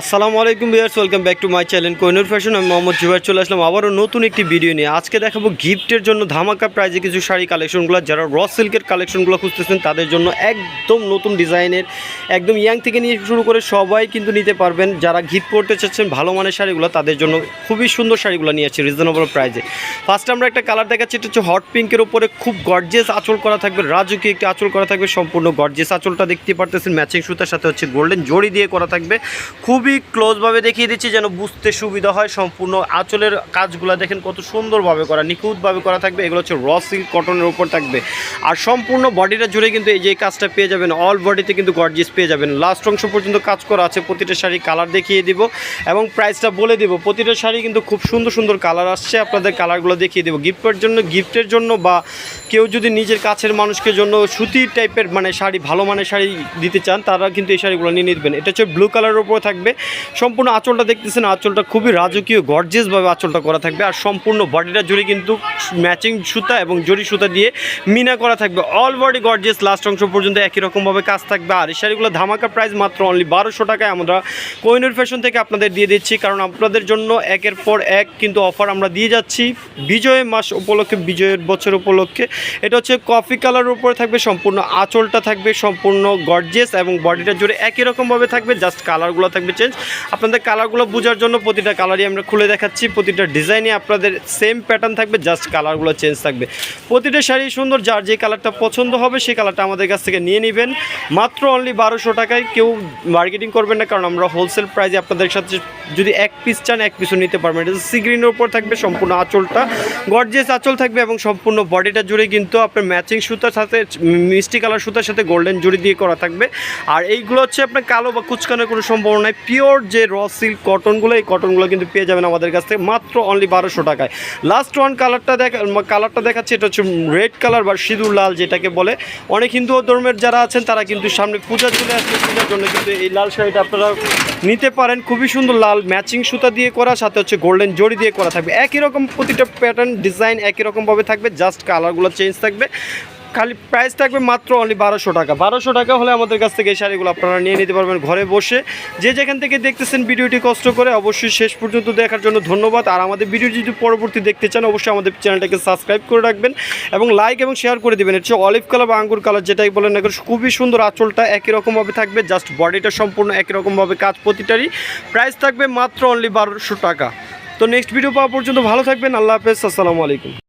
আসসালামু আলাইকুম viewers, welcome back to my channel Kohinoor fashion. আমি মোহাম্মদ জুবাইর, চলে আসলাম আবারও নতুন একটি ভিডিও নিয়ে। আজকে দেখাবো গিফটের জন্য ধামাকা প্রাইজে কিছু শাড়ি কালেকশনগুলো। যারা র সিল্কের কালেকশনগুলো খুঁজতেছেন, তাদের জন্য একদম নতুন ডিজাইনের, একদম ইয়াং থেকে নিয়ে শুরু করে সবাই কিন্তু নিতে পারবেন। যারা গিফট করতে চাচ্ছেন ভালো মানের শাড়িগুলো, তাদের জন্য খুবই সুন্দর শাড়িগুলো নিয়ে আসছে রিজনেবল প্রাইজে ফার্স্ট আমরা একটা কালার দেখাচ্ছি, এটা হচ্ছে হট পিঙ্কের উপরে খুব গর্জেস আঁচল করা থাকবে রাজুকি একটি আঁচল করা থাকবে, সম্পূর্ণ গর্জেস আঁচলটা দেখতে পারতেছেন ম্যাচিং সুতার সাথে হচ্ছে গোল্ডেন জড়ি দিয়ে করা থাকবে। খুবই ক্লোজভাবে দেখিয়ে দিচ্ছি যেন বুঝতে সুবিধা হয় সম্পূর্ণ আঁচলের কাজগুলো দেখেন কত সুন্দরভাবে করা, নিখুঁতভাবে করা থাকবে। এগুলো হচ্ছে র সিল্ক কটনের উপর থাকবে। আর সম্পূর্ণ বডিটা জুড়ে কিন্তু এই যে কাজটা পেয়ে যাবেন অল বডিতে কিন্তু গর্জিস পেয়ে যাবেন। লাস্ট অংশ পর্যন্ত কাজ করা আছে, প্রতিটা শাড়ি কালার দেখিয়ে দিব এবং প্রাইসটা বলে দিব। প্রতিটা শাড়ি কিন্তু খুব সুন্দর সুন্দর কালার আসছে। আপনাদের কালারগুলো দেখিয়ে দেবো। গিফটের জন্য গিফটের জন্য বা কেউ যদি নিজের কাছের মানুষকে জন্য সুতির টাইপের মানে শাড়ি, ভালো মানের শাড়ি দিতে চান, তারা কিন্তু এই শাড়িগুলো নিয়ে নিবেন। এটা হচ্ছে ব্লু কালারের উপরে থাকবে। সম্পূর্ণ আঁচলটা দেখতেছেন, আঁচলটা খুবই রাজকীয় গর্জেসভাবে আঁচলটা করা থাকবে। আর সম্পূর্ণ বডিটা জুড়ে কিন্তু ম্যাচিং সুতা এবং জরি সুতা দিয়ে মিনা করা থাকবে। অল বডি গর্জেস লাস্ট অংশ পর্যন্ত একই রকমভাবে কাজ থাকবে। আর এই শাড়িগুলো ধামাকা প্রাইস মাত্র অনলি বারোশো টাকায়। আমরা কোহিনুর ফ্যাশন থেকে আপনাদের দিয়ে দিচ্ছি, কারণ আপনাদের জন্য একের পর এক কিন্তু অফার আমরা দিয়ে যাচ্ছি বিজয় মাস উপলক্ষে, বিজয়ের বছর উপলক্ষে। এটা হচ্ছে কফি কালারের উপরে থাকবে, সম্পূর্ণ আঁচলটা থাকবে, সম্পূর্ণ গর্জেস এবং বডিটা জুড়ে একই রকমভাবে থাকবে জাস্ট কালারগুলো থাকবে চেঞ্জ আপনাদের কালারগুলো বোঝার জন্য প্রতিটা কালারই আমরা খুলে দেখাচ্ছি। প্রতিটা ডিজাইনে আপনাদের সেম প্যাটার্ন থাকবে জাস্ট কালারগুলো চেঞ্জ থাকবে। প্রতিটা শাড়ি সুন্দর, যার যে কালারটা পছন্দ হবে, সেই কালারটা আমাদের কাছ থেকে নিয়ে নেবেন। মাত্র অনলি বারোশো টাকায় কেউ মার্কেটিং করবেন না, কারণ আমরা হোলসেল প্রাইসে আপনাদের সাথে যদি এক পিস চান, এক পিসও নিতে পারবেন। এটা সি উপর থাকবে, সম্পূর্ণ আঁচলটা। গর্জেস আঁচল থাকবে এবং সম্পূর্ণ বডিটা জুড়ে কিন্তু আপনার ম্যাচিং সুতার সাথে, মিষ্টি কালার সুতার সাথে গোল্ডেন জুড়ি দিয়ে করা থাকবে। আর এইগুলো হচ্ছে আপনার কালো বা কুচকানোর কোনো সম্ভাবনা নাই। পিওর যে র সিল্ক কটনগুলো, এই কটনগুলো কিন্তু পেয়ে যাবেন আমাদের কাছ থেকে মাত্র অনলি বারোশো টাকায়। লাস্ট ওয়ান কালারটা দেখা কালারটা দেখাচ্ছে, এটা হচ্ছে রেড কালার বা সিঁদুর লাল যেটাকে বলে। অনেক হিন্দু ধর্মের যারা আছেন, তারা কিন্তু সামনে পূজা চলে আসছে পূজার জন্য কিন্তু এই লাল শাড়িটা আপনারা নিতে পারেন। খুবই সুন্দর লাল ম্যাচিং সুতা দিয়ে করা, সাথে হচ্ছে গোল্ডেন জড়ি দিয়ে করা থাকবে। একই রকম প্রতিটা প্যাটার্ন ডিজাইন একই রকমভাবে থাকবে জাস্ট কালারগুলো চেঞ্জ থাকবে। খালি প্রাইস থাকবে মাত্র অনলি বারোশো টাকা। বারোশো টাকা হলে আমাদের কাছ থেকে এই শাড়িগুলো আপনারা নিয়ে নিতে পারবেন ঘরে বসে। যে যেখান থেকে দেখতেছেন ভিডিওটি কষ্ট করে অবশ্যই শেষ পর্যন্ত দেখার জন্য ধন্যবাদ। আর আমাদের ভিডিও যদি পরবর্তী দেখতে চান, অবশ্যই আমাদের চ্যানেলটাকে সাবস্ক্রাইব করে রাখবেন এবং লাইক এবং শেয়ার করে দেবেন। হচ্ছে অলিভ কালার বা আঙ্গুর কালার যেটাই বলেন না খুবই সুন্দর আঁচলটা একই রকমভাবে থাকবে। জাস্ট বডিটা সম্পূর্ণ একই রকমভাবে কাজ প্রতিটারই। প্রাইস থাকবে মাত্র অনলি বারোশো টাকা। তো নেক্সট ভিডিও পাওয়া পর্যন্ত ভালো থাকবেন। আল্লাহ হাফেজ। আসসালামু আলাইকুম।